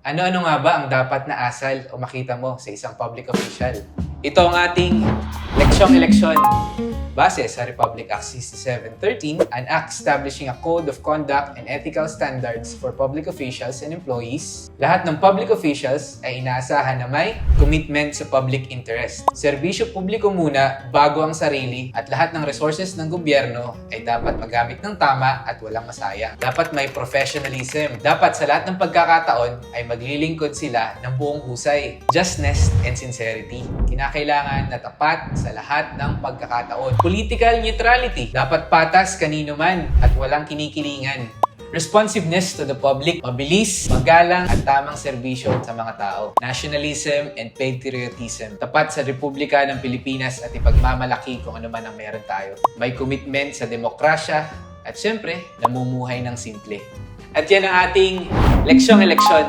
Ano-ano nga ba ang dapat na asal o makita mo sa isang public official? Ito ang ating leksyong eleksyon. Base sa Republic Act 6713, an act establishing a code of conduct and ethical standards for public officials and employees, lahat ng public officials ay inaasahan na may commitment sa public interest. Serbisyo publiko muna bago ang sarili at lahat ng resources ng gobyerno ay dapat magamit ng tama at walang masaya. Dapat may professionalism. Dapat sa lahat ng pagkakataon ay maglilingkod sila ng buong husay, justness and sincerity. Kinakailangan na tapat sa lahat ng pagkakataon. Political neutrality. Dapat patas kanino man at walang kinikilingan. Responsiveness to the public, mabilis, magalang at tamang serbisyo sa mga tao. Nationalism and patriotism. Tapat sa Republika ng Pilipinas at ipagmamalaki kung ano man ang meron tayo. May commitment sa demokrasya at syempre, namumuhay ng simple. At yan ang ating leksyong eleksyon.